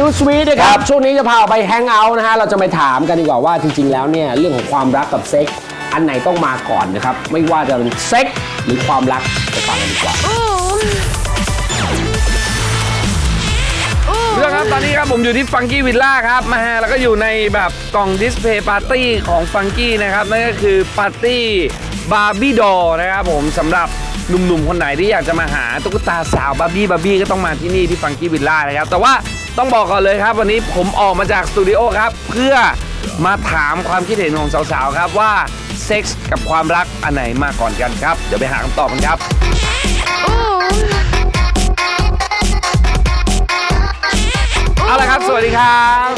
ดูสวีทนะครับช่วงนี้จะพาออกไปแฮงเอาท์นะฮะ เราจะไปถามกันดีกว่าว่าจริง ๆ แล้วเนี่ยเรื่องของความรักกับเซ็กส์อันไหนต้องมาก่อนนะครับ ไม่ว่าจะเป็นเซ็กส์หรือความรักไปฟังกันดีกว่าเรื่องครับตอนนี้ครับผมอยู่ที่ฟังกี้วิลล่าครับมาฮะแล้วก็อยู่ในแบบกล่องดิสเพย์ปาร์ตี้ของฟังกี้นะครับนั่นก็คือปาร์ตี้บาร์บี้ดอนะครับผมสำหรับหนุ่มๆคนไหนที่อยากจะมาหาตุ๊กตาสาวบาร์บี้บาร์บี้ก็ต้องมาที่นี่ที่ฟังกี้วิลล่านะครับแต่ว่า ต้องบอกก่อนเลยครับ วันนี้ผมออกมาจากสตูดิโอครับ เพื่อมาถามความคิดเห็นของสาวๆครับว่าเซ็กส์กับความรักอันไหนมาก่อนกันครับ เดี๋ยวไปหาคำตอบกันครับ เอาละครับ สวัสดีครับ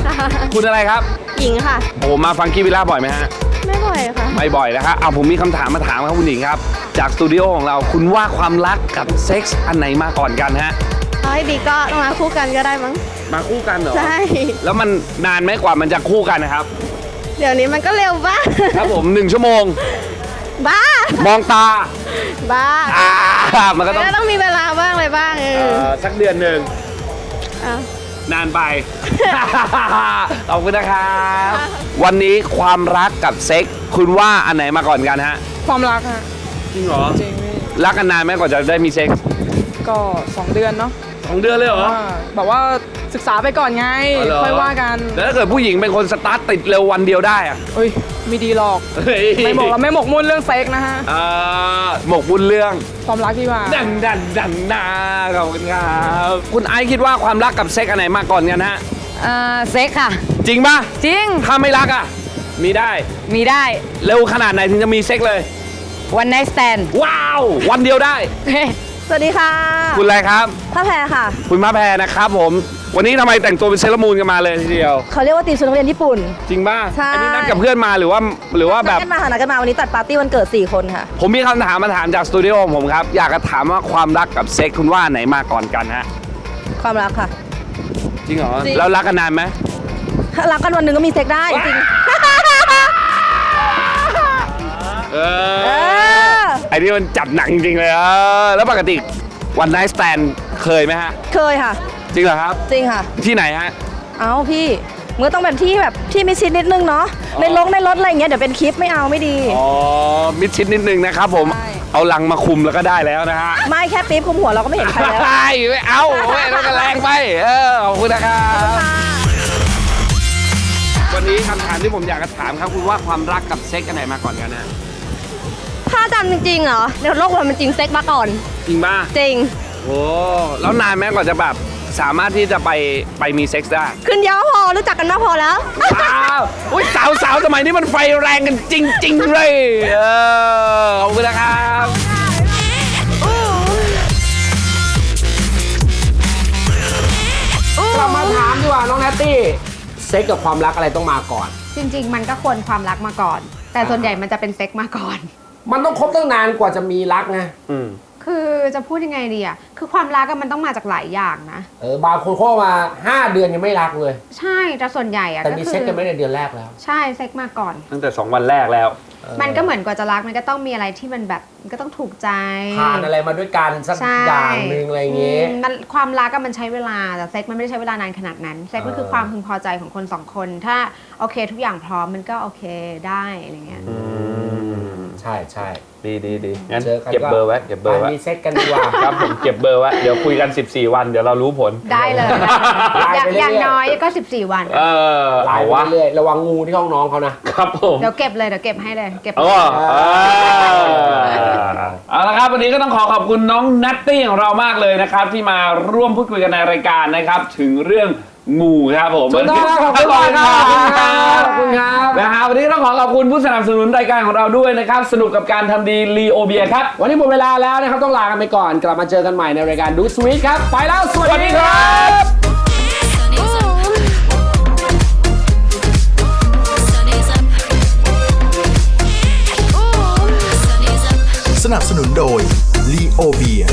คุณอะไรครับ หญิงค่ะ โอ้มาฟังกี้วิลล่าบ่อยไหมฮะ ไม่บ่อยค่ะ ไม่บ่อยนะครับเอาผมมีคำถามมาถามครับคุณหญิงครับ จากสตูดิโอของเราคุณว่าความรักกับเซ็กส์อันไหนมาก่อนกันฮะ เอาให้ดีก็มาคู่กันก็ได้มั้ง มาคู่กันเหรอ ใช่ แล้วมันนานไหมกว่ามันจะคู่กันนะครับ เดี๋ยวนี้มันก็เร็วบ้าครับผมหนึ่งชั่วโมง บ้า มองตา บ้าอ่ามันก็ต้องก็ต้องมีเวลาบ้างอะไรบ้างเอเอ่ออสักเดือนหนึ่งเอานานไป ขอบคุณนะครับวันนี้ความรักกับเซ็กส์คุณว่าอันไหนมาก่อนกันฮะ ความรักฮะจริงเหรอ จริงพี่รักกันนานไหมกว่าจะได้มีเซ็กส์ก็ 2 เดือนเนาะสองเดือนเลยเหรอ ว่าแบบว่า ศึกษาไปก่อนไงอ๋อเหรอค่อยว่ากันแล้วถ้าเกิดผู้หญิงเป็นคนสตาร์ทติดเร็ววันเดียวได้อะเอ้ยไม่ดีหรอกเฮ้ยไม่บอกเราไม่หมกมุ่นเรื่องเซ็กนะฮะอ่าหมกบุญเรื่องความรักที่ว่าดันดันดันนาขอบคุณครับคุณไอซ์คิดว่าความรักกับเซ็กอันไหนมาก่อนกันฮะเอ่อเซ็กค่ะ จริงปะจริงถ้าไม่รักอะ มีได้ มีได้ เร็วขนาดไหนถึงจะมีเซ็กเลยวันไน t ์สแตนว้าว วันเดียวได้ สวัสดีค่ะ คุณอะไรครับพระแพรค่ะ คุณมาแพรนะครับผม วันนี้ทำไมแต่งตัวเป็นเซเลอรามูนกันมาเลยทีเดียว เขาเรียกว่าตีมชุดนักเรียนญี่ปุ่น จริงป่ะใช่ อันี้นัดกับเพื่อนมาหรือว่าหรือว่าแบบ นัดกันมาค่ะนัดกันมาวันนี้จัดปาร์ตี้วันเกิด 4 คนค่ะ ผมมีคำถามมาถามจากสตูดิโอของผมครับ อยากจะถามว่าความรักกับเซ็กคุณว่าอันไหนมาก่อนกันฮะ ความรักค่ะ จริงเหรอ จริง แล้วรักกันนานไหมรักกันวันหนึ่งก็มีเซ็กได้จริง เอเออ อไอ้นี่มันจัดหนังจริงเลยเออแล้วปกติวันไนท์สแตนเคยไหมฮะ เคยค่ะ จริงเหรอครับ จริงค่ะ ที่ไหนฮะ เอาพี่มันก็ต้องเป็นที่แบบที่มิดชิดนิดนึงเนาะอ๋อในลงในรถอะไรอย่างเงี้ยเดี๋ยวเป็นคลิปไม่เอาไม่ดี อ๋อ มิดชิดนิดนึงนะครับผม ใช่ เอาลังมาคุมแล้วก็ได้แล้วนะฮะไม่แค่ปี๊บคุมหัวเราก็ไม่เห็นใครแล้วไม่ไม่เอาไม่ต้องกันแรงไป เออ ขอบคุณนะครับ วันนี้คำถามที่ผมอยากจะถามครับคุณว่าความรักกับเซ็กอันไหนมาก่อนกันนะถ้าจำจริงๆเหรอในโลกความเป็นจริงเซ็กมาก่อน จริงป่ะจริง โอ้แล้วนานไหมกว่าจะแบบ สามารถที่จะไปไปมีเซ็กซ์ได้ขึ้นเยอะพอรู้จักกันมากพอแล้วว้าวอุ้ยสาวสาวสมัยนี้มันไฟแรงกันจริง ๆ เลย เออขอบคุณนะครับกลับมาถามดีกว่าน้องแนตตี้เซ็กกับความรักอะไรต้องมาก่อน จริง ๆ มันก็ควรความรักมาก่อน แต่ส่วนใหญ่มันจะเป็นเซ็กมาก่อน มันต้องคบตั้งนานกว่าจะมีรักไงอืม คือจะพูดยังไงดีอะคือความรักอะมันต้องมาจากหลายอย่างนะ เออบางคนเข้ามา 5 เดือนยังไม่รักเลย ใช่แต่ส่วนใหญ่อะแต่ก็มีคืเซ็กกันไม่ในเดือนแรกแล้ว ใช่เซ็กมาก่อน ตั้งแต่ 2 วันแรกแล้วมันก็เหมือนกว่าจะรักมันก็ต้องมีอะไรที่มันแบบมันก็ต้องถูกใจ ผ่านอะไรมาด้วยกันสักใช่อย่างหนึ่งอะไรอย่างเงี้ย มมันความรักก็มันใช้เวลาแต่เซ็กมันไม่ได้ใช้เวลานานขนาดนั้นเซ็กมันคือเออ ความพึงพอใจของคนสองคน ถ้าโอเคทุกอย่างพร้อมมันก็โอเคได้อะไรเงี้ย ใช่ใช่ ดีดีดีงั้นเจอกันเก็บเบอร์ไว้เก็บเบอร์ไปไว้มีเซ็กกันดีกว่า ครับผมเก็บเบอร์ไว้เดี๋ยวคุยกัน 14 วันเดี๋ยวเรารู้ผล ได้เลยไลน์อย่างไปเรื่อยๆ อย่างน้อยก็ 14 วัน เออไลเอาน์ไปวะเรื่อยๆระวังงูที่ห้องน้องเขานะ ครับผมเดี๋ยวเก็บเลยเดี๋ยวเก็บให้เลยเก็บเออเออเอาละครับวันนี้ก็ต้องขอขอบคุณน้องนัตตี้ของเรามากเลยนะครับ ที่มาร่วมพูดคุยกันในรายการนะครับ ถึงเรื่อง งูครับผมถูกต้องครับขอบคุณมากครับขอบคุณครับนะฮะวันนี้ต้องขอขอบคุณผู้สนับสนุนรายการของเราด้วยนะครับ สนุกกับการทำดีลีโอเบียครับ วันนี้หมดเวลาแล้วนะครับ ต้องลากันไปก่อน กลับมาเจอกันใหม่ในรายการดูสวีทครับ ไปแล้ว สวัสดีครับสนับสนุนโดย l ีโอเบีย